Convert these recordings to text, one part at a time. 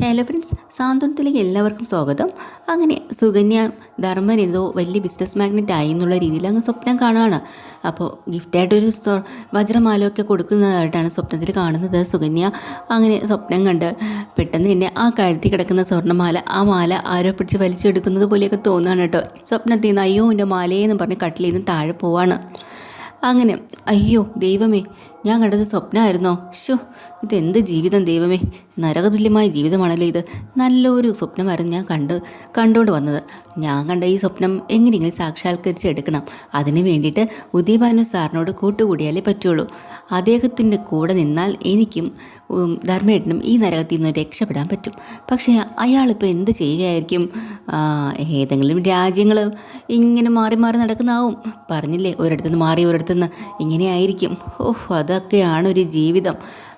Hello friends സാന്ത്വനത്തിലേക്ക് എല്ലാവർക്കും സ്വാഗതം. അങ്ങനെ സുകന്യ ധർമ്മൻ എന്തോ വലിയ ബിസിനസ് മാഗ്നറ്റ് ആയി എന്നുള്ള രീതിയിൽ അങ്ങ് സ്വപ്നം കാണുകയാണ് അപ്പോൾ ഗിഫ്റ്റായിട്ടൊരു വജ്രമാലയൊക്കെ കൊടുക്കുന്നതായിട്ടാണ് സ്വപ്നത്തിൽ കാണുന്നത് സുകന്യ. അങ്ങനെ സ്വപ്നം കണ്ട് പെട്ടെന്ന് തന്നെ ആ കഴുത്തി കിടക്കുന്ന സ്വർണമാല ആ മാല ആരോ പിടിച്ച് വലിച്ചെടുക്കുന്നത് പോലെയൊക്കെ തോന്നുകയാണ് കേട്ടോ. സ്വപ്നത്തിൽ നിന്ന് അയ്യോ എന്റെ മാലയെന്ന് പറഞ്ഞ് കട്ടിലിൽ നിന്ന് താഴെ പോവാണ്. അങ്ങനെ അയ്യോ ദൈവമേ ഞാൻ കണ്ടത് സ്വപ്നമായിരുന്നോ ഷോ ഇതെന്ത് ജീവിതം ദൈവമേ. നരകതുല്യമായ ജീവിതമാണല്ലോ ഇത്. നല്ലൊരു സ്വപ്നമായിരുന്നു ഞാൻ കണ്ട് കണ്ടുകൊണ്ട് വന്നത്. ഞാൻ കണ്ട ഈ സ്വപ്നം എങ്ങനെയെങ്കിലും സാക്ഷാത്കരിച്ച് എടുക്കണം. അതിന് വേണ്ടിയിട്ട് ഉദയഭാനു സാറിനോട് കൂട്ടുകൂടിയാലേ പറ്റുള്ളൂ. അദ്ദേഹത്തിന്റെ കൂടെ നിന്നാൽ എനിക്കും ധർമ്മേട്ടനും ഈ നരകത്തിൽ നിന്ന് രക്ഷപ്പെടാൻ പറ്റും. പക്ഷേ അയാളിപ്പോൾ എന്ത് ചെയ്യുകയായിരിക്കും? ഏതെങ്കിലും രാജ്യങ്ങൾ ഇങ്ങനെ മാറി മാറി നടക്കുന്നതാവും. പറഞ്ഞില്ലേ ഒരിടത്തുനിന്ന് മാറി ഒരിടത്തുനിന്ന്. ഇങ്ങനെയായിരിക്കും. ഓഹ് ഓഹ് അതൊക്കെയാണ് ഒരു ജീവിതം.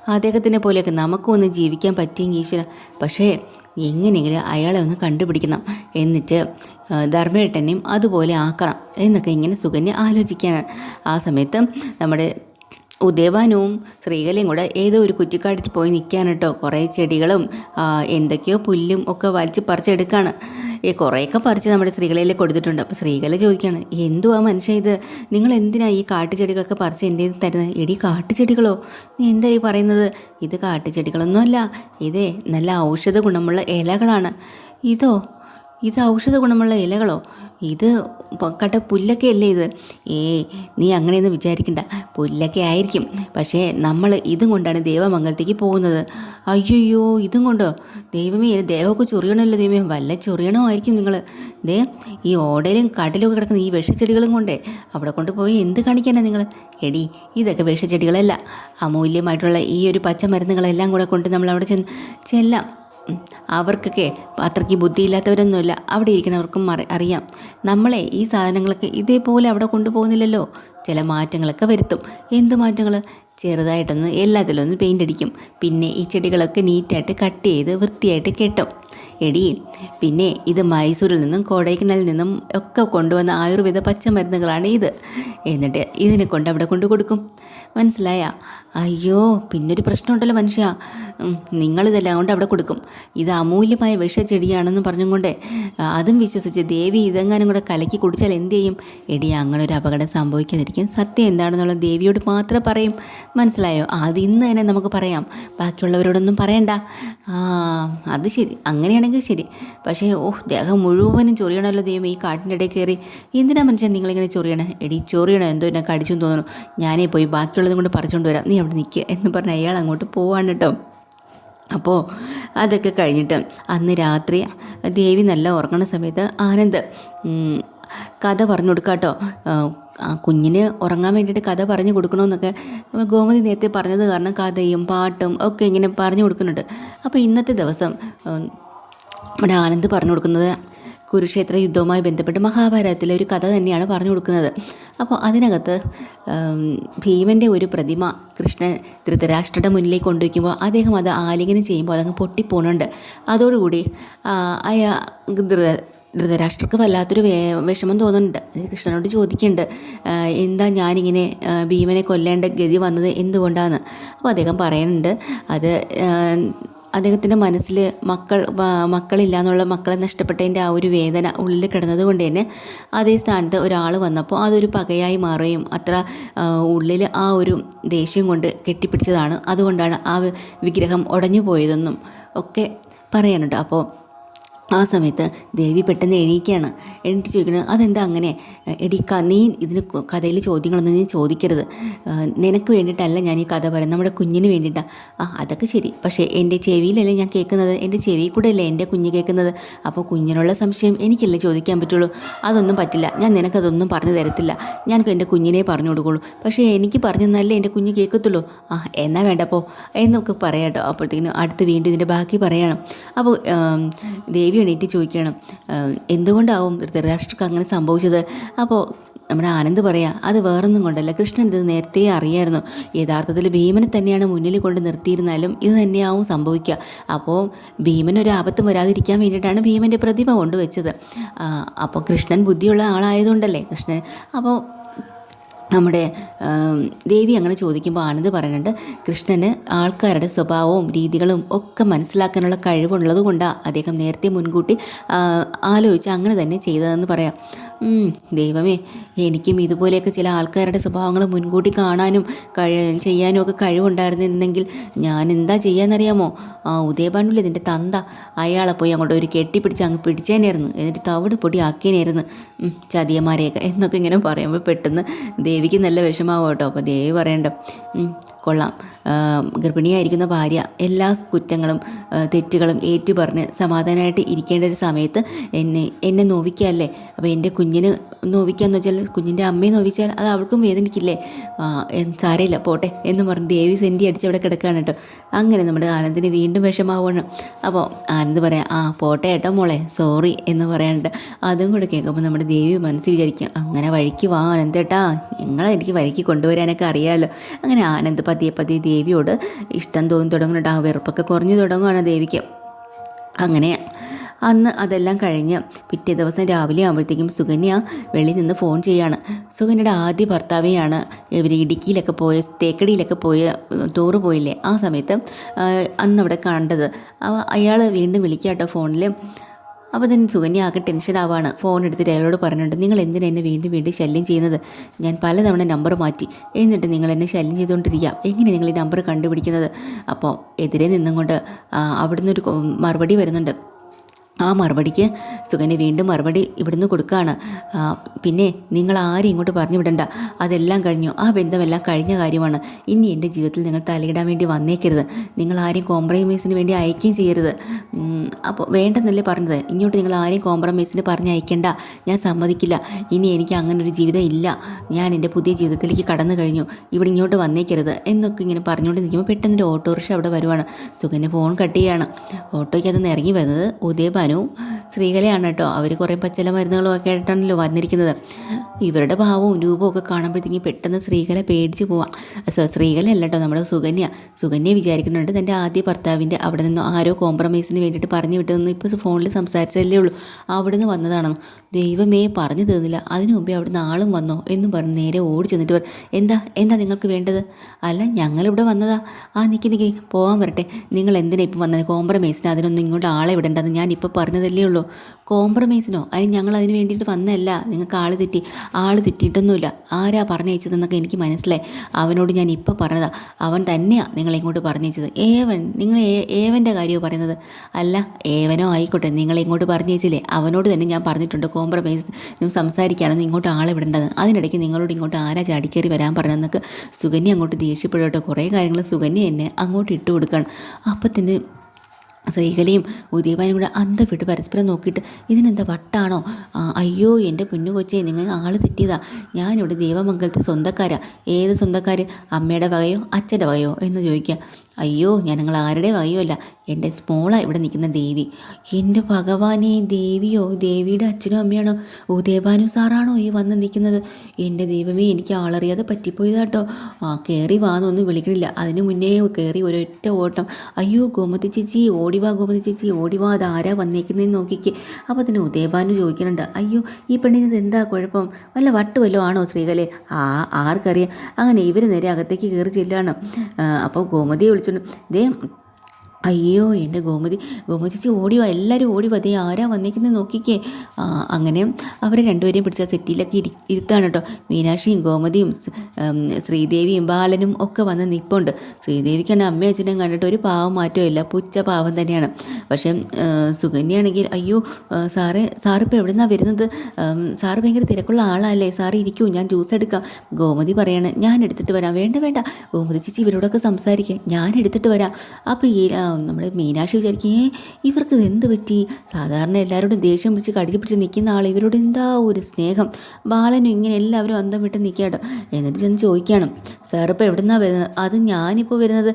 അദ്ദേഹത്തിനെ പോലെയൊക്കെ നമുക്കും ഒന്ന് ജീവിക്കാൻ പറ്റിയെങ്കിൽ ഈശ്വര പക്ഷേ എങ്ങനെയെങ്കിലും അയാളെ ഒന്ന് കണ്ടുപിടിക്കണം. എന്നിട്ട് ധർമ്മേട്ടനെയും അതുപോലെ ആക്കണം എന്നൊക്കെ ഇങ്ങനെ സുകന്യ ആലോചിക്കാനാണ്. ആ സമയത്ത് നമ്മുടെ ഉദയവാനവും സ്ത്രീകളെയും കൂടെ ഏതോ ഒരു കുറ്റിക്കാട്ടിൽ പോയി നിൽക്കാൻ കേട്ടോ. കുറേ ചെടികളും എന്തൊക്കെയോ പുല്ലും ഒക്കെ വലിച്ച് പറിച്ചെടുക്കുകയാണ് ഈ കുറേയൊക്കെ പറിച്ച് നമ്മുടെ സ്ത്രീകളിൽ കൊടുത്തിട്ടുണ്ട്. അപ്പോൾ സ്ത്രീകളെ ചോദിക്കുകയാണ് എന്തുവാ മനുഷ്യ ഇത്? നിങ്ങൾ എന്തിനാ ഈ കാട്ടുചെടികളൊക്കെ പറിച്ച് എന്റെ തരുന്നത്? എടി കാട്ടുചെടികളോ? നീ എന്താ ഈ പറയുന്നത്? ഇത് കാട്ടുചെടികളൊന്നുമല്ല. ഇതേ നല്ല ഔഷധ ഗുണമുള്ള ഇലകളാണ്. ഇതോ? ഇത് ഔഷധ ഗുണമുള്ള ഇലകളോ? ഇത് കട്ട പുല്ലൊക്കെ അല്ലേ ഇത്? ഏ നീ അങ്ങനെയൊന്നും വിചാരിക്കണ്ട. പുല്ലൊക്കെ ആയിരിക്കും. പക്ഷേ നമ്മൾ ഇതും കൊണ്ടാണ് ദേവമംഗലത്തേക്ക് പോകുന്നത്. അയ്യോയ്യോ ഇതും കൊണ്ടോ? ദൈവമേ ദേവമൊക്കെ ചൊറിയണമല്ലോ ദൈവമേ. വല്ല ചൊറിയണോ ആയിരിക്കും നിങ്ങൾ ദേ ഈ ഓടയിലും കടലൊക്കെ കിടക്കുന്ന ഈ വിഷച്ചെടികളും കൊണ്ടേ. അവിടെ കൊണ്ടുപോയി എന്ത് കാണിക്കാനാണ് നിങ്ങൾ എടി ഇതൊക്കെ വിഷച്ചെടികളല്ല. അമൂല്യമായിട്ടുള്ള ഈ ഒരു പച്ചമരുന്നുകളെല്ലാം കൂടെ കൊണ്ട് നമ്മൾ അവിടെ ചെന്ന് ചെല്ലാം. അവർക്കൊക്കെ അത്രയ്ക്ക് ബുദ്ധിയില്ലാത്തവരൊന്നുമില്ല. അവിടെ ഇരിക്കുന്നവർക്കും അറിയാം. നമ്മളെ ഈ സാധനങ്ങളൊക്കെ ഇതേപോലെ അവിടെ കൊണ്ടുപോകുന്നില്ലല്ലോ. ചില മാറ്റങ്ങളൊക്കെ വരുത്തും. എന്ത് മാറ്റങ്ങൾ ചെറുതായിട്ടൊന്ന് എല്ലാത്തിലും ഒന്ന് പെയിന്റ് അടിക്കും. പിന്നെ ഈ ചെടികളൊക്കെ നീറ്റായിട്ട് കട്ട് ചെയ്ത് വൃത്തിയായിട്ട് കെട്ടും. എടി പിന്നെ ഇത് മൈസൂരിൽ നിന്നും കോടൈക്കനാലിൽ നിന്നും ഒക്കെ കൊണ്ടുവന്ന ആയുർവേദ പച്ചമരുന്നുകളാണ് ഇത്. എന്നിട്ട് ഇതിനെ കൊണ്ട് അവിടെ കൊണ്ടു കൊടുക്കും. മനസ്സിലായ? അയ്യോ പിന്നൊരു പ്രശ്നമുണ്ടല്ലോ മനുഷ്യ. നിങ്ങളിതെല്ലാം കൊണ്ട് അവിടെ കൊടുക്കും. ഇത് അമൂല്യമായ വിഷച്ചെടിയാണെന്ന് പറഞ്ഞും കൊണ്ട് അതും വിശ്വസിച്ച് ദേവി ഇതെങ്ങാനും കൂടെ കലക്കി കുടിച്ചാൽ എന്ത് ചെയ്യും? എടി അങ്ങനെ ഒരു അപകടം സംഭവിക്കാതിരിക്കും സത്യം എന്താണെന്നുള്ള ദേവിയോട് മാത്രം പറയും. മനസ്സിലായോ? അത് ഇന്ന് തന്നെ നമുക്ക് പറയാം. ബാക്കിയുള്ളവരോടൊന്നും പറയണ്ട. ആ അത് ശരി. അങ്ങനെയാണെങ്കിൽ ശരി. പക്ഷേ ഓഹ് ദേഹം മുഴുവനും ചൊറിയണമല്ലോ ദൈവം ഈ കാട്ടിന്റെ ഇടയിൽ കയറി. എന്തിനാ മനുഷ്യൻ നിങ്ങളിങ്ങനെ ചൊറിയണേ? എടി ചൊറിയണോ? എന്തോ എന്നെ കടിച്ചു തോന്നുന്നു. ഞാനേ പോയി ബാക്കിയുള്ളതും കൊണ്ട് പറിച്ചുകൊണ്ട് വരാം. നീ അവിടെ നിൽക്കുക എന്ന് പറഞ്ഞ് അയാൾ അങ്ങോട്ട് പോവാണ് കേട്ടോ. അപ്പോൾ അതൊക്കെ കഴിഞ്ഞിട്ട് അന്ന് രാത്രി ദേവി നല്ല ഉറങ്ങുന്ന സമയത്ത് ആനന്ദ് കഥ പറഞ്ഞു കൊടുക്കാം കേട്ടോ കുഞ്ഞിന് ഉറങ്ങാൻ വേണ്ടിയിട്ട് കഥ പറഞ്ഞു കൊടുക്കണമെന്നൊക്കെ ഗോമതി നേരത്തെ പറഞ്ഞത് കാരണം കഥയും പാട്ടും ഒക്കെ ഇങ്ങനെ പറഞ്ഞു കൊടുക്കുന്നുണ്ട്. അപ്പോൾ ഇന്നത്തെ ദിവസം നമ്മുടെ ആനന്ദ് പറഞ്ഞു കൊടുക്കുന്നത് കുരുക്ഷേത്ര യുദ്ധവുമായി ബന്ധപ്പെട്ട് മഹാഭാരതത്തിലെ ഒരു കഥ തന്നെയാണ് പറഞ്ഞു കൊടുക്കുന്നത്. അപ്പോൾ അതിനകത്ത് ഭീമന്റെ ഒരു പ്രതിമ കൃഷ്ണൻ ധൃതരാഷ്ട്രയുടെ മുന്നിലേക്ക് കൊണ്ടുവയ്ക്കുമ്പോൾ അദ്ദേഹം അത് ആലിംഗനം ചെയ്യുമ്പോൾ അതങ്ങ് പൊട്ടിപ്പോണുണ്ട്. അതോടുകൂടി അയാ ധൃതരാഷ്ട്രക്ക് വല്ലാത്തൊരു വേ വിഷമം തോന്നുന്നുണ്ട്. കൃഷ്ണനോട് ചോദിക്കുന്നുണ്ട് എന്താ ഞാനിങ്ങനെ ഭീമനെ കൊല്ലേണ്ട ഗതി വന്നത് എന്തുകൊണ്ടാണ് അപ്പോൾ അദ്ദേഹം പറയുന്നുണ്ട് അത് അദ്ദേഹത്തിന്റെ മനസ്സിൽ മക്കൾ മക്കളില്ല എന്നുള്ള മക്കളെ നഷ്ടപ്പെട്ടതിന്റെ ആ ഒരു വേദന ഉള്ളിൽ കിടന്നത് കൊണ്ട് തന്നെ അതേ സ്ഥാനത്ത് ഒരാൾ വന്നപ്പോൾ അതൊരു പകയായി മാറുകയും അത്ര ഉള്ളിൽ ആ ഒരു ദേഷ്യം കൊണ്ട് കെട്ടിപ്പിടിച്ചതാണ്. അതുകൊണ്ടാണ് ആ വിഗ്രഹം ഉടഞ്ഞു പോയതെന്നും ഒക്കെ പറയാനുണ്ട്. അപ്പോൾ ആ സമയത്ത് ദേവി പെട്ടെന്ന് എണീക്കുകയാണ് എണീറ്റ് ചോദിക്കുന്നത് അതെന്താ അങ്ങനെ? എടി നീ ഇതിന് കഥയിൽ ചോദ്യങ്ങളൊന്നും നീ ചോദിക്കരുത്. നിനക്ക് വേണ്ടിയിട്ടല്ല ഞാൻ ഈ കഥ പറയുന്നത്. നമ്മുടെ കുഞ്ഞിന് വേണ്ടിയിട്ടാണ് ആ അതൊക്കെ ശരി. പക്ഷേ എന്റെ ചെവിയിലല്ലേ ഞാൻ കേൾക്കുന്നത്? എന്റെ ചെവി കൂടെ അല്ലേ എന്റെ കുഞ്ഞ് കേൾക്കുന്നത്? അപ്പോൾ കുഞ്ഞിനുള്ള സംശയം എനിക്കല്ലേ ചോദിക്കാൻ പറ്റുള്ളൂ? അതൊന്നും പറ്റില്ല. ഞാൻ നിനക്കതൊന്നും പറഞ്ഞു തരത്തില്ല. ഞാൻ എന്റെ കുഞ്ഞിനെ പറഞ്ഞു കൊടുക്കുള്ളൂ. പക്ഷേ എനിക്ക് പറഞ്ഞു തന്നാലേ എന്റെ കുഞ്ഞ് കേൾക്കത്തുള്ളൂ. ആ എന്നാ വേണ്ടപ്പോൾ എന്നൊക്കെ പറയാട്ടോ അപ്പോഴത്തേക്കിനും അടുത്ത് വീണ്ടും ഇതിന്റെ ബാക്കി പറയണം. അപ്പോൾ ആം, ദേവി എണീറ്റ് ചോദിക്കണം എന്തുകൊണ്ടാവും ധൃതരാഷ്ട്രക്ക് അങ്ങനെ സംഭവിച്ചത്? അപ്പോൾ നമ്മുടെ ആനന്ദ് പറയാം അത് വേറൊന്നും കൊണ്ടല്ല കൃഷ്ണൻ ഇത് നേരത്തെ അറിയായിരുന്നു. യഥാർത്ഥത്തിൽ ഭീമനെ തന്നെയാണ് മുന്നിൽ കൊണ്ട് നിർത്തിയിരുന്നാലും ഇത് തന്നെയാവും സംഭവിക്കുക. അപ്പോൾ ഭീമൻ ഒരു ആപത്തും വരാതിരിക്കാൻ വേണ്ടിയിട്ടാണ് ഭീമന്റെ പ്രതിമ കൊണ്ടുവച്ചത്. അപ്പോൾ കൃഷ്ണൻ ബുദ്ധിയുള്ള ആളായതുകൊണ്ടല്ലേ കൃഷ്ണൻ? അപ്പോൾ നമ്മുടെ ദേവി അങ്ങനെ ചോദിക്കുമ്പോൾ ആനന്ദ് പറയുന്നുണ്ട് കൃഷ്ണന് ആൾക്കാരുടെ സ്വഭാവവും രീതികളും ഒക്കെ മനസ്സിലാക്കാനുള്ള കഴിവുള്ളത് കൊണ്ടാണ് അദ്ദേഹം നേരത്തെ മുൻകൂട്ടി ആലോചിച്ച് അങ്ങനെ തന്നെ ചെയ്തതെന്ന് പറയാം. ദൈവമേ എനിക്കും ഇതുപോലെയൊക്കെ ചില ആൾക്കാരുടെ സ്വഭാവങ്ങൾ മുൻകൂട്ടി കാണാനും കഴി ചെയ്യാനും ഒക്കെ കഴിവുണ്ടായിരുന്നിരുന്നെങ്കിൽ ഞാൻ എന്താ ചെയ്യാന്നറിയാമോ? ആ ഉദയപാണ്ഡുല്ല ഇതിന്റെ തന്ത അയാളെ പോയി അങ്ങോട്ട് ഒരു കെട്ടിപ്പിടിച്ച് അങ്ങ് പിടിച്ചേനായിരുന്നു എന്നിട്ട് തവിട് പൊടി ആക്കിയേനായിരുന്നു ചതിയമാരെയൊക്കെ എന്നൊക്കെ ഇങ്ങനെ പറയുമ്പോൾ പെട്ടെന്ന് ദേവിക്ക് നല്ല വിഷമാവും കേട്ടോ. അപ്പോൾ ദേവി പറയണ്ട കൊള്ളാം. ഗർഭിണിയായിരിക്കുന്ന ഭാര്യ എല്ലാ കുറ്റങ്ങളും തെറ്റുകളും ഏറ്റു പറഞ്ഞ് സമാധാനമായിട്ട് ഇരിക്കേണ്ട ഒരു സമയത്ത് എന്നെ എന്നെ നോവിക്കല്ലേ അപ്പോൾ എന്റെ കുഞ്ഞിന് നോവിക്കാന്ന് വെച്ചാൽ കുഞ്ഞിന്റെ അമ്മയെ നോവിച്ചാൽ അത് അവൾക്കും വേദനിക്കില്ലേ? സാരയില്ല പോട്ടെ എന്ന് പറഞ്ഞ് ദേവി സെന്റി അടിച്ച് അവിടെ കിടക്കുകയാണ് കേട്ടോ. അങ്ങനെ നമ്മുടെ ആനന്ദിന് വീണ്ടും വിഷമാവണം അപ്പോൾ ആനന്ദ് പറയാം ആ പോട്ടെ കേട്ടോ മോളെ സോറി എന്ന് പറയാനുണ്ട്. അതും കൂടെ കേൾക്കുമ്പോൾ നമ്മുടെ ദേവി മനസ്സിൽ വിചാരിക്കും അങ്ങനെ വഴിക്ക് വാ ആനന്ദേട്ടാ നിങ്ങളെ എനിക്ക് വഴിക്ക് കൊണ്ടുവരാനൊക്കെ അറിയാമല്ലോ അങ്ങനെ ആനന്ദ് പതിയെ പതിയെ ദേവിയോട് ഇഷ്ടം തോന്നി തുടങ്ങുന്നുണ്ട് ആ വെറുപ്പൊക്കെ കുറഞ്ഞു തുടങ്ങുകയാണ് ദേവിക്ക്. അങ്ങനെ അന്ന് അതെല്ലാം കഴിഞ്ഞ് പിറ്റേ ദിവസം രാവിലെ ആകുമ്പോഴത്തേക്കും സുകന്യ വെളിയിൽ നിന്ന് ഫോൺ ചെയ്യാണ്. സുകന്യയുടെ ആദ്യ ഭർത്താവെയാണ് ഇവർ ഇടുക്കിയിലൊക്കെ പോയ തേക്കടിയിലൊക്കെ പോയ ടൂറ് പോയില്ലേ ആ സമയത്ത് അന്ന് അവിടെ കണ്ടത്. അയാൾ വീണ്ടും വിളിക്കാട്ടോ ഫോണിൽ അപ്പോൾ തന്നെ സുകന്യ ആകെ ടെൻഷൻ ആവാണ്. ഫോൺ എടുത്തിട്ട് അയാളോട് പറഞ്ഞിട്ടുണ്ട് നിങ്ങൾ എന്തിനാ എന്നെ വീണ്ടും വീണ്ടും ശല്യം ചെയ്യുന്നത്? ഞാൻ പലതവണ നമ്പർ മാറ്റി. എന്നിട്ട് നിങ്ങൾ എന്നെ ശല്യം ചെയ്തുകൊണ്ടിരിക്കുക. എങ്ങനെ നിങ്ങൾ ഈ നമ്പർ കണ്ടുപിടിക്കുന്നത്? അപ്പോൾ എതിരെ നിന്നും കൊണ്ട് അവിടുന്ന് ഒരു മറുപടി വരുന്നുണ്ട്. ആ മറുപടിക്ക് സുഖനെ വീണ്ടും മറുപടി ഇവിടുന്ന് കൊടുക്കുകയാണ്. പിന്നെ നിങ്ങൾ ആരും ഇങ്ങോട്ട് പറഞ്ഞു വിടണ്ട. അതെല്ലാം കഴിഞ്ഞു. ആ ബന്ധമെല്ലാം കഴിഞ്ഞ കാര്യമാണ്. ഇനി എന്റെ ജീവിതത്തിൽ നിങ്ങൾ തലയിടാൻ വേണ്ടി വന്നേക്കരുത്. നിങ്ങൾ ആരെയും കോംപ്രമൈസിന് വേണ്ടി അയക്കുകയും ചെയ്യരുത്. അപ്പോൾ വേണ്ടെന്നല്ലേ പറഞ്ഞത്? ഇങ്ങോട്ട് നിങ്ങൾ ആരെയും കോംപ്രമൈസിന് പറഞ്ഞ് അയക്കേണ്ട. ഞാൻ സമ്മതിക്കില്ല. ഇനി എനിക്ക് അങ്ങനെ ഒരു ജീവിതം ഇല്ല. ഞാൻ എന്റെ പുതിയ ജീവിതത്തിലേക്ക് കടന്നു കഴിഞ്ഞു. ഇവിടെ ഇങ്ങോട്ട് വന്നേക്കരുത് എന്നൊക്കെ ഇങ്ങനെ പറഞ്ഞുകൊണ്ട് നിൽക്കുമ്പോൾ പെട്ടെന്ന് ഒരു ഓട്ടോറിക്ഷ അവിടെ വരുവാണ്. സുകന്യ ഫോൺ കട്ട് ചെയ്യാണ്. ഓട്ടോയ്ക്ക് അതൊന്ന് ഇറങ്ങി വരുന്നത് ഉദയഭാനുവും ശ്രീകലയാണ് കേട്ടോ. അവർ കുറേ പച്ചില മരുന്നുകളും ഒക്കെ ആയിട്ടാണല്ലോ വന്നിരിക്കുന്നത്. ഇവരുടെ ഭാവവും രൂപവും ഒക്കെ കാണുമ്പോഴത്തേക്കും പെട്ടെന്ന് ശ്രീകല പേടിച്ച് പോവാം. ശ്രീകല അല്ല കേട്ടോ നമ്മുടെ സുകന്യ. സുകന്യ വിചാരിക്കുന്നുണ്ട് തന്റെ ആദ്യ ഭർത്താവിന്റെ അവിടെ നിന്ന് ആരോ കോംപ്രമൈസിന് വേണ്ടിയിട്ട് പറഞ്ഞു വിട്ടതെന്ന് ഇപ്പോൾ ഫോണിൽ സംസാരിച്ചതല്ലേ ഉള്ളൂ. അവിടെ നിന്ന് വന്നതാണെന്ന് ദൈവമേ പറഞ്ഞു തീർന്നില്ല. അതിനു മുമ്പേ അവിടുന്ന് ആളും വന്നോ എന്നും പറഞ്ഞ് നേരെ ഓടി ചെന്നിട്ട് പറ എന്താ എന്താ നിങ്ങൾക്ക് വേണ്ടത്? അല്ല ഞങ്ങളിവിടെ വന്നതാ. ആ നിൽക്കി നിൽക്കി പോകാൻ വരട്ടെ. നിങ്ങൾ എന്തിനാണ് ഇപ്പം വന്നത്? കോംപ്രമൈസിന് അതിനൊന്നും ഇങ്ങോട്ട് ആളെ വിടേണ്ടത് ഞാൻ ഇപ്പോൾ പറഞ്ഞതല്ലേ ഉള്ളൂ. കോംപ്രമൈസിനോ അതിന് ഞങ്ങൾ അതിന് വേണ്ടിയിട്ട് വന്നതല്ല. നിങ്ങൾക്ക് ആൾ തെറ്റി. ആൾ തെറ്റിയിട്ടൊന്നുമില്ല. ആരാ പറഞ്ഞയച്ചതെന്നൊക്കെ എനിക്ക് മനസ്സിലായി. അവനോട് ഞാൻ ഇപ്പോൾ പറഞ്ഞതാ. അവൻ തന്നെയാണ് നിങ്ങളെ ഇങ്ങോട്ട് പറഞ്ഞയച്ചത്. ഏവൻ നിങ്ങൾ ഏവന്റെ കാര്യമോ പറയുന്നത്? അല്ല ഏവനോ ആയിക്കോട്ടെ. നിങ്ങളെ ഇങ്ങോട്ട് പറഞ്ഞയച്ചില്ലേ? അവനോട് തന്നെ ഞാൻ പറഞ്ഞിട്ടുണ്ട്. കോംപ്രമൈസ് സംസാരിക്കുകയാണെന്ന് ഇങ്ങോട്ട് ആളെ വിടേണ്ടത് അതിനിടയ്ക്ക് നിങ്ങളോട് ഇങ്ങോട്ട് ആരാ ചാടിക്കയറി വരാൻ പറഞ്ഞതെന്നൊക്കെ സുകന്യ അങ്ങോട്ട് ദേഷ്യപ്പെടട്ടെ കുറേ കാര്യങ്ങൾ സുകന്യ എന്നെ അങ്ങോട്ട് ഇട്ട് കൊടുക്കുകയാണ് അപ്പം തന്നെ ശ്രീകലയും ഉദയഭാനും കൂടെ അന്ത വിട്ട് പരസ്പരം നോക്കിയിട്ട് ഇതിനെന്താ വട്ടാണോ? അയ്യോ എന്റെ പൊന്നു കൊച്ചേ നിങ്ങൾ ആൾ തെറ്റിയതാ. ഞാനിവിടെ ദേവമംഗലത്തെ സ്വന്തക്കാരാ. ഏത് സ്വന്തക്കാർ അമ്മയുടെ വകയോ അച്ഛന്റെ വകയോ? എന്ന് ചോദിക്കുക. അയ്യോ ഞാൻ നിങ്ങൾ ആരുടെ വകയോ അല്ല. എന്റെ സ്മോളാണ് ഇവിടെ നിൽക്കുന്ന ദേവി. എന്റെ ഭഗവാനെ ദേവിയോ ദേവിയുടെ അച്ഛനോ അമ്മയാണോ? ഉദയഭാനു സാറാണോ ഈ വന്ന് നിൽക്കുന്നത്? എന്റെ ദൈവമേ എനിക്ക് ആളറിയാതെ പറ്റിപ്പോയതാട്ടോ ആ കയറി വാന്നൊന്നും വിളിക്കണില്ല. അതിന് മുന്നേ കയറി ഒരൊറ്റ ഓട്ടം. അയ്യോ ഗോമതി ചേച്ചി ഓടിവാ ഗോപതി ചേച്ചി ഓടിവാ അതാരാ വന്നേക്കുന്നതെന്ന് നോക്കിക്ക്. അപ്പോൾ തന്നെ ഉദയഭാനു ചോദിക്കുന്നുണ്ട് അയ്യോ ഈ പെണ്ണിന് എന്താ കുഴപ്പം? വല്ല വട്ട് വല്ലതും ആണോ ശ്രീകലെ? ആ ആർക്കറിയാം. അങ്ങനെ ഇവർ നേരെ അകത്തേക്ക് കയറി ചെല്ലാണ് അപ്പോൾ ഗോമതിയെ വിളിച്ചുകൊണ്ട് ദേ അയ്യോ എന്റെ ഗോമതി ഗോമതി ചേച്ചി ഓടിവാ എല്ലാവരും ഓടി ദേ ആരാ വന്നേക്കുന്നത് നോക്കിക്കേ. അങ്ങനെ അവരെ രണ്ടുപേരെയും പിടിച്ച സെറ്റിയിലൊക്കെ ഇരി ഇരുത്താണ് കേട്ടോ. മീനാക്ഷിയും ഗോമതിയും ശ്രീദേവിയും ബാലനും ഒക്കെ വന്ന് നിൽപ്പുണ്ട് ശ്രീദേവിക്കാണ് അമ്മയും അച്ഛനും കണ്ടിട്ട് ഒരു പാവം മാറ്റവും ഇല്ല. പുച്ച പാവം തന്നെയാണ്. പക്ഷേ സുഗന്യാണെങ്കിൽ അയ്യോ സാറേ സാറിപ്പോൾ എവിടെ നിന്നാണ് വരുന്നത്? സാറ് ഭയങ്കര തിരക്കുള്ള ആളല്ലേ? സാറ് ഇരിക്കൂ ഞാൻ ജ്യൂസ് എടുക്കാം. ഗോമതി പറയാണ് ഞാൻ എടുത്തിട്ട് വരാം. വേണ്ട വേണ്ട. ഗോമതി ചേച്ചി ഇവരോടൊക്കെ സംസാരിക്കാം. ഞാൻ എടുത്തിട്ട് വരാം. അപ്പോൾ ഈ ആ, നമ്മുടെ മീനാക്ഷി വിചാരിക്കും ഏ ഇവർക്ക് ഇതെന്ത് പറ്റി? സാധാരണ എല്ലാവരോടും ദേഷ്യം പിടിച്ച് കടിച്ച് പിടിച്ച് നിൽക്കുന്ന ആൾ ഇവരോട് എന്താ ഒരു സ്നേഹം? ബാലനും ഇങ്ങനെ എല്ലാവരും അന്തം വിട്ട് നിൽക്കാട്ടോ എന്നിട്ട് ചെന്ന് ചോദിക്കുകയാണ് സാർ ഇപ്പോൾ എവിടെ നിന്നാണ് വരുന്നത്? അത് ഞാനിപ്പോൾ വരുന്നത്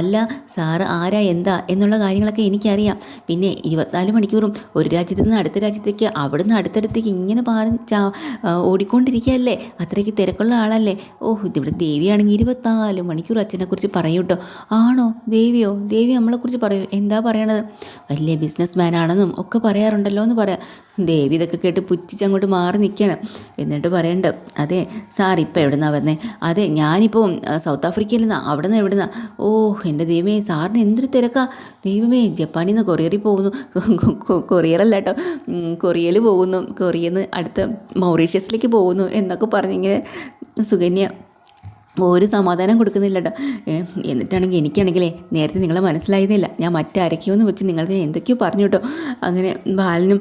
അല്ല സാറ് ആരാ എന്താ? എന്നുള്ള കാര്യങ്ങളൊക്കെ എനിക്കറിയാം. പിന്നെ ഇരുപത്തിനാല് മണിക്കൂറും ഒരു രാജ്യത്ത് നിന്ന് അടുത്ത രാജ്യത്തേക്ക് അവിടുന്ന് അടുത്തടുത്തേക്ക് ഇങ്ങനെ പാറി ഓടിക്കൊണ്ടിരിക്കുകയല്ലേ? അത്രയ്ക്ക് തിരക്കുള്ള ആളല്ലേ? ഓഹ് ഇതിവിടെ ദേവിയാണെങ്കിൽ ഇരുപത്തിനാല് മണിക്കൂർ അച്ഛനെക്കുറിച്ച് പറയൂട്ടോ. ആണോ? ദേവിയോ? ദേവി നമ്മളെക്കുറിച്ച് പറയൂ. എന്താ പറയണത്? വലിയ ബിസിനസ് മാനാണെന്നും ഒക്കെ പറയാറുണ്ടല്ലോ എന്ന് പറയാം. ദേവി ഇതൊക്കെ കേട്ട് പുച്ഛിച്ചങ്ങോട്ട് മാറി നിൽക്കണം. എന്നിട്ട് പറയണ്ട അതെ സാർ ഇപ്പം എവിടുന്നാ വന്നേ? അതെ ഞാനിപ്പോൾ സൗത്ത് ആഫ്രിക്കയിൽ നിന്ന്. അവിടെ നിന്ന് എവിടുന്ന? ഓ എന്റെ ദൈവമേ സാറിന് എന്തൊരു തിരക്കാ. ദൈവമേ ജപ്പാനിൽ നിന്ന് കൊറിയറിൽ പോകുന്നു. കൊറിയറല്ല കേട്ടോ. കൊറിയയിൽ പോകുന്നു. കൊറിയയിൽ നിന്ന് അടുത്ത മൗറീഷ്യസിലേക്ക് പോകുന്നു എന്നൊക്കെ പറഞ്ഞിങ്ങനെ സുകന്യ ഒരു സമാധാനം കൊടുക്കുന്നില്ല കേട്ടോ എന്നിട്ടാണെങ്കിൽ എനിക്കാണെങ്കിലേ നേരത്തെ നിങ്ങളെ മനസ്സിലായതില്ല ഞാൻ മറ്റാരൊക്കെയോ എന്ന് വെച്ച് നിങ്ങൾക്ക് എന്തൊക്കെയോ പറഞ്ഞു കേട്ടോ അങ്ങനെ ബാലനും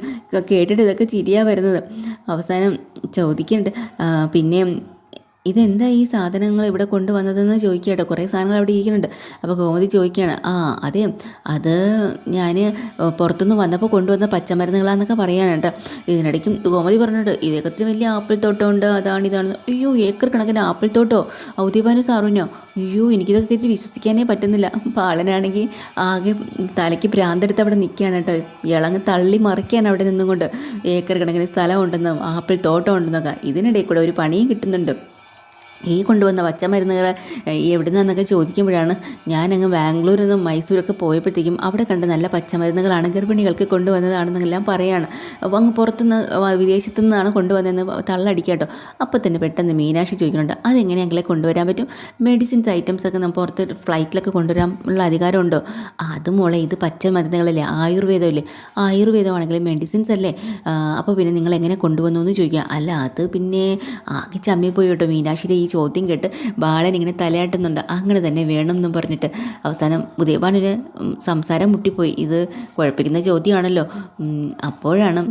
കേട്ടിട്ട് ഇതൊക്കെ ചിരിയാണ് വരുന്നത്. അവസാനം ചോദിക്കുന്നുണ്ട് പിന്നെ ഇതെന്താ ഈ സാധനങ്ങൾ ഇവിടെ കൊണ്ടുവന്നതെന്ന് ചോദിക്കുക കേട്ടോ കുറേ സാധനങ്ങൾ അവിടെ ഇരിക്കുന്നുണ്ട്. അപ്പോൾ ഗോമതി ചോദിക്കുകയാണ് ആ അതെ അത് ഞാൻ പുറത്തുനിന്ന് വന്നപ്പോൾ കൊണ്ടുവന്ന പച്ചമരുന്നുകളാന്നൊക്കെ പറയാണ് കേട്ടോ. ഇതിനിടയ്ക്കും ഗോമതി പറഞ്ഞിട്ട് ഇതൊക്കെ വലിയ ആപ്പിൾ തോട്ടമുണ്ട് അതാണ് ഇതാണ് അയ്യോ ഏക്കർ കണക്കിന് ആപ്പിൾ തോട്ടോ? ഔദ്യപാനു സാറുനോ അയ്യോ എനിക്കിതൊക്കെ കേട്ട് വിശ്വസിക്കാനേ പറ്റുന്നില്ല. പാളനാണെങ്കിൽ ആകെ തലയ്ക്ക് ഭ്രാന്തെടുത്ത് അവിടെ നിൽക്കുകയാണ് കേട്ടോ. ഇളങ്ങ് തള്ളി മറിക്കാൻ അവിടെ നിന്നുകൊണ്ട്. ഏക്കർ കണക്കിന് സ്ഥലം ഉണ്ടെന്നും ആപ്പിൾ തോട്ടം ഉണ്ടെന്നൊക്കെ ഇതിനിടയിൽ കൂടെ ഒരു പണിയും കിട്ടുന്നുണ്ട്. ഈ കൊണ്ടുവന്ന പച്ചമരുന്നുകൾ എവിടെ നിന്നൊക്കെ ചോദിക്കുമ്പോഴാണ് ഞാനങ്ങ് ബാംഗ്ലൂരിൽ നിന്നും മൈസൂരൊക്കെ പോയപ്പോഴത്തേക്കും അവിടെ കണ്ട നല്ല പച്ചമരുന്നുകളാണ് ഗർഭിണികൾക്ക് കൊണ്ടുവന്നതാണെന്നെല്ലാം പറയാണ്. അപ്പോൾ അങ്ങ് പുറത്തുനിന്ന് വിദേശത്തു നിന്നാണ് കൊണ്ടുവന്നതെന്ന് തള്ളടിക്കുക കേട്ടോ. അപ്പോൾ തന്നെ പെട്ടെന്ന് മീനാക്ഷി ചോദിക്കുന്നുണ്ട് അതെങ്ങനെയെങ്കിലും കൊണ്ടുവരാൻ പറ്റും? മെഡിസിൻസ് ഐറ്റംസ് ഒക്കെ നമ്മൾ പുറത്ത് ഫ്ലൈറ്റിലൊക്കെ കൊണ്ടുവരാൻ ഉള്ള അധികാരമുണ്ടോ? അത് മോളെ ഇത് പച്ചമരുന്നുകളല്ലേ ആയുർവേദമല്ലേ? ആയുർവേദമാണെങ്കിൽ മെഡിസിൻസ് അല്ലേ? അപ്പോൾ പിന്നെ നിങ്ങൾ എങ്ങനെ കൊണ്ടുവന്നു? എന്ന് ചോദിക്കുക. അല്ല അത് പിന്നെ ആകെ ചമ്മി പോയി കേട്ടോ മീനാക്ഷിയുടെ ഈ ചോദ്യം കേട്ട് ബാലൻ ഇങ്ങനെ തലയാട്ടുന്നുണ്ട്. അങ്ങനെ തന്നെ വേണം എന്നും പറഞ്ഞിട്ട് അവസാനം ഉദയഭാനുവിന് സംസാരം മുട്ടിപ്പോയി. ഇത് കുഴപ്പിക്കുന്ന ചോദ്യമാണല്ലോ. അപ്പോഴാണ്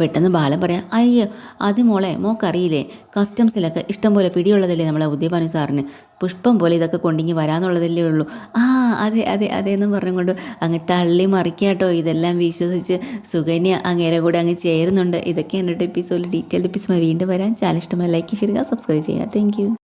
പെട്ടെന്ന് ബാലൻ പറയാം അയ്യോ അത് മോളെ മോക്കറിയില്ലേ? കസ്റ്റംസിലൊക്കെ ഇഷ്ടം പോലെ പിടിയുള്ളതല്ലേ നമ്മളെ ഉദ്യപാനു സാറിന്? പുഷ്പം പോലെ ഇതൊക്കെ കൊണ്ടിങ്ങി വരാന്നുള്ളതല്ലേ ഉള്ളൂ. ആ അതെ അതെ അതെ എന്നും പറഞ്ഞുകൊണ്ട് അങ്ങ് തള്ളി മറിക്കാട്ടോ ഇതെല്ലാം വിശ്വസിച്ച് സുകന്യ അങ്ങേരെ കൂടെ അങ്ങ് ചേരുന്നുണ്ട്. ഇതൊക്കെയാണ് കേട്ടോ എപ്പിസോഡിൽ ഡീറ്റെയിൽ എപ്പിസോഡ് വീണ്ടും വരാൻ ചാനൽ ഇഷ്ടമായി ലൈക്ക് ചെയ്യുക സബ്സ്ക്രൈബ് ചെയ്യുക. താങ്ക്